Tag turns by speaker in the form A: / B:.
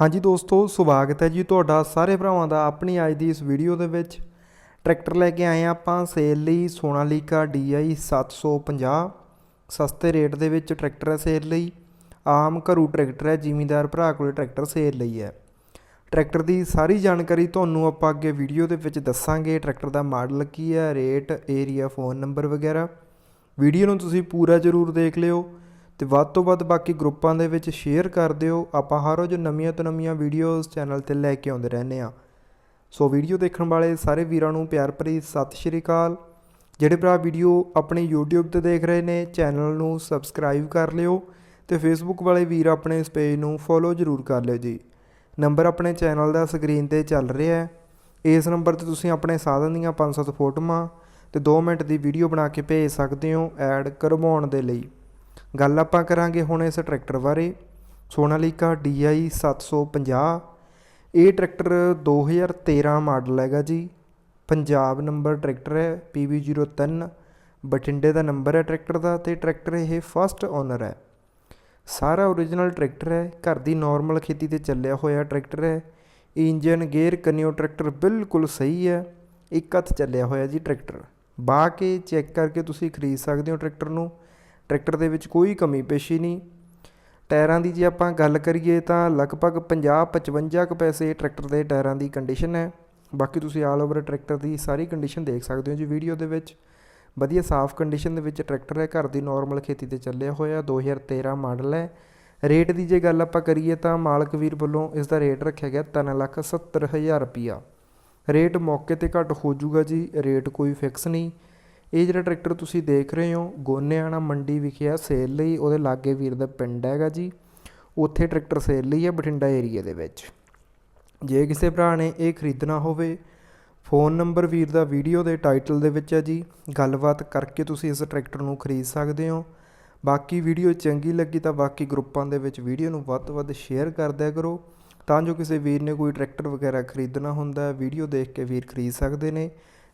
A: ਹਾਂਜੀ ਦੋਸਤੋ, ਸਵਾਗਤ ਹੈ ਜੀ ਤੁਹਾਡਾ ਸਾਰੇ ਭਰਾਵਾਂ ਦਾ ਆਪਣੀ ਅੱਜ ਦੀ ਇਸ ਵੀਡੀਓ ਦੇ ਵਿੱਚ। ਟਰੈਕਟਰ ਲੈ ਕੇ ਆਏ ਹਾਂ ਆਪਾਂ ਸੇਲ ਲਈ ਸੋਨਾਲੀਕਾ DI 750 ਸਸਤੇ ਰੇਟ ਦੇ ਵਿੱਚ ਟਰੈਕਟਰ ਹੈ ਸੇਲ ਲਈ। ਆਮ ਘਰੂ ਟਰੈਕਟਰ ਹੈ, ਜ਼ਿਮੀਂਦਾਰ ਭਰਾ ਕੋਲੇ ਟਰੈਕਟਰ ਸੇਲ ਲਈ ਹੈ। ਟਰੈਕਟਰ ਦੀ ਸਾਰੀ ਜਾਣਕਾਰੀ ਤੁਹਾਨੂੰ ਆਪਾਂ ਅੱਗੇ ਵੀਡੀਓ ਦੇ ਵਿੱਚ ਦੱਸਾਂਗੇ। ਟਰੈਕਟਰ ਦਾ ਮਾਡਲ ਕੀ ਹੈ, ਰੇਟ, ਏਰੀਆ, ਫੋਨ ਨੰਬਰ ਵਗੈਰਾ। ਵੀਡੀਓ ਨੂੰ ਤੁਸੀਂ ਪੂਰਾ ਜ਼ਰੂਰ ਦੇਖ ਲਿਓ। ਤੇ ਵੱਧ ਤੋਂ ਵੱਧ ਬਾਕੀ ਗਰੁੱਪਾਂ ਦੇ ਵਿੱਚ ਸ਼ੇਅਰ ਕਰ ਦਿਓ। ਆਪਾਂ ਹਰ ਰੋਜ਼ ਨਵੀਆਂ ਤੋਂ ਨਵੀਆਂ ਵੀਡੀਓਜ਼ ਚੈਨਲ ਤੇ ਲੈ ਕੇ ਆਉਂਦੇ ਰਹਿੰਦੇ ਆ ਸੋ ਵੀਡੀਓ ਦੇਖਣ ਵਾਲੇ ਸਾਰੇ ਵੀਰਾਂ ਨੂੰ ਪਿਆਰ ਭਰੀ ਸਤਿ ਸ਼੍ਰੀ ਅਕਾਲ। ਜਿਹੜੇ ਭਰਾ ਵੀਡੀਓ ਆਪਣੇ YouTube ਤੇ ਦੇਖ ਰਹੇ ਨੇ ਚੈਨਲ ਨੂੰ ਸਬਸਕ੍ਰਾਈਬ ਕਰ ਲਿਓ ਤੇ Facebook ਵਾਲੇ ਵੀਰ ਆਪਣੇ ਇਸ ਪੇਜ ਨੂੰ ਫੋਲੋ ਜ਼ਰੂਰ ਕਰ ਲਿਓ ਜੀ। ਨੰਬਰ ਆਪਣੇ ਚੈਨਲ ਦਾ ਸਕਰੀਨ ਤੇ ਚੱਲ ਰਿਹਾ ਹੈ। ਇਸ ਨੰਬਰ ਤੇ ਤੁਸੀਂ ਆਪਣੇ ਸਾਧਨ ਦੀਆਂ 5-7 ਫੋਟੋਆਂ ਤੇ 2 ਮਿੰਟ ਦੀ ਵੀਡੀਓ ਬਣਾ ਕੇ ਭੇਜ ਸਕਦੇ ਹੋ ਐਡ ਕਰਵਾਉਣ ਦੇ ਲਈ। ਗੱਲ ਆਪਾਂ ਕਰਾਂਗੇ ਹੁਣ ਇਸ ਟਰੈਕਟਰ ਬਾਰੇ। ਸੋਨਾਲੀਕਾ DI 750 ਇਹ ਟਰੈਕਟਰ 2013 ਮਾਡਲ ਹੈਗਾ ਜੀ। ਪੰਜਾਬ ਨੰਬਰ ਟਰੈਕਟਰ ਹੈ PB03 ਬਠਿੰਡੇ ਦਾ ਨੰਬਰ ਹੈ ਟਰੈਕਟਰ ਦਾ ਤੇ ਟਰੈਕਟਰ ਇਹ ਫਸਟ ਓਨਰ ਹੈ। ਸਾਰਾ ਓਰੀਜਨਲ ਟਰੈਕਟਰ ਹੈ, ਘਰ ਦੀ ਨਾਰਮਲ ਖੇਤੀ ਤੇ ਚੱਲਿਆ ਹੋਇਆ ਟਰੈਕਟਰ ਹੈ। ਇੰਜਨ, ਗੇਅਰ, ਕਨਿਓ ਟਰੈਕਟਰ ਬਿਲਕੁਲ ਸਹੀ ਹੈ, ਇੱਕ ਹੱਥ ਚੱਲਿਆ ਹੋਇਆ ਜੀ ਟਰੈਕਟਰ। ਬਾ ਕੇ ਚੈੱਕ ਕਰਕੇ ਤੁਸੀਂ ਖਰੀਦ ਸਕਦੇ ਹੋ ਟਰੈਕਟਰ ਨੂੰ। ਟਰੈਕਟਰ ਦੇ ਵਿੱਚ ਕੋਈ ਕਮੀ ਪੇਸ਼ੀ ਨਹੀਂ। ਟਾਇਰਾਂ ਦੀ ਜੇ ਆਪਾਂ ਗੱਲ ਕਰੀਏ ਤਾਂ ਲਗਭਗ 50 55 ਕੁ ਪੈਸੇ ਟਰੈਕਟਰ ਦੇ ਟਾਇਰਾਂ ਦੀ ਕੰਡੀਸ਼ਨ ਹੈ। ਬਾਕੀ ਤੁਸੀਂ ਆਲ ਓਵਰ ਟਰੈਕਟਰ ਦੀ ਸਾਰੀ ਕੰਡੀਸ਼ਨ ਦੇਖ ਸਕਦੇ ਹੋ ਜੀ ਵੀਡੀਓ ਦੇ ਵਿੱਚ। ਵਧੀਆ ਸਾਫ਼ ਕੰਡੀਸ਼ਨ ਦੇ ਵਿੱਚ ਟਰੈਕਟਰ ਹੈ, ਘਰ ਦੀ ਨਾਰਮਲ ਖੇਤੀ ਤੇ ਚੱਲਿਆ ਹੋਇਆ 2013 ਮਾਡਲ ਹੈ। ਰੇਟ ਦੀ ਜੇ ਗੱਲ ਆਪਾਂ ਕਰੀਏ ਤਾਂ ਮਾਲਕ ਵੀਰ ਵੱਲੋਂ ਇਸ ਦਾ ਰੇਟ ਰੱਖਿਆ ਗਿਆ 370000 ਰੁਪਿਆ ਰੇਟ ਮੌਕੇ ਤੇ ਘੱਟ ਹੋ ਜਾਊਗਾ ਜੀ ਰੇਟ ਕੋਈ ਫਿਕਸ ਨਹੀਂ। ਇਹ ਜਿਹੜਾ ਟਰੈਕਟਰ ਤੁਸੀਂ ਦੇਖ ਰਹੇ ਹੋ, ਗੋਨੇਆਣਾ ਮੰਡੀ ਵਿਖੇ ਆ, ਸੇਲ ਲਈ। ਉਹਦੇ ਲਾਗੇ ਵੀਰ ਦਾ ਪਿੰਡ ਹੈਗਾ ਜੀ। ਉੱਥੇ ਟਰੈਕਟਰ ਸੇਲ ਲਈ ਹੈ ਬਠਿੰਡਾ ਏਰੀਆ ਦੇ ਵਿੱਚ। ਜੇ ਕਿਸੇ ਭਰਾ ਨੇ ਇਹ ਖਰੀਦਣਾ ਹੋਵੇ, ਫੋਨ ਨੰਬਰ ਵੀਰ ਦਾ ਵੀਡੀਓ ਦੇ ਟਾਈਟਲ ਦੇ ਵਿੱਚ ਹੈ ਜੀ। ਗੱਲਬਾਤ ਕਰਕੇ ਤੁਸੀਂ ਇਸ ਟਰੈਕਟਰ ਨੂੰ ਖਰੀਦ ਸਕਦੇ ਹੋ। ਬਾਕੀ ਵੀਡੀਓ ਚੰਗੀ ਲੱਗੀ ਤਾਂ ਬਾਕੀ ਗਰੁੱਪਾਂ ਦੇ ਵਿੱਚ ਵੀਡੀਓ ਨੂੰ ਵੱਧ ਤੋਂ ਵੱਧ ਸ਼ੇਅਰ ਕਰ ਦਿਆ ਕਰੋ। ਤਾਂ ਜੋ ਕਿਸੇ ਵੀਰ ਨੇ ਕੋਈ ਟਰੈਕਟਰ ਵਗੈਰਾ ਖਰੀਦਣਾ ਹੁੰਦਾ, ਵੀਡੀਓ ਦੇਖ ਕੇ ਵੀਰ ਖਰੀਦ ਸਕਦੇ ਨੇ।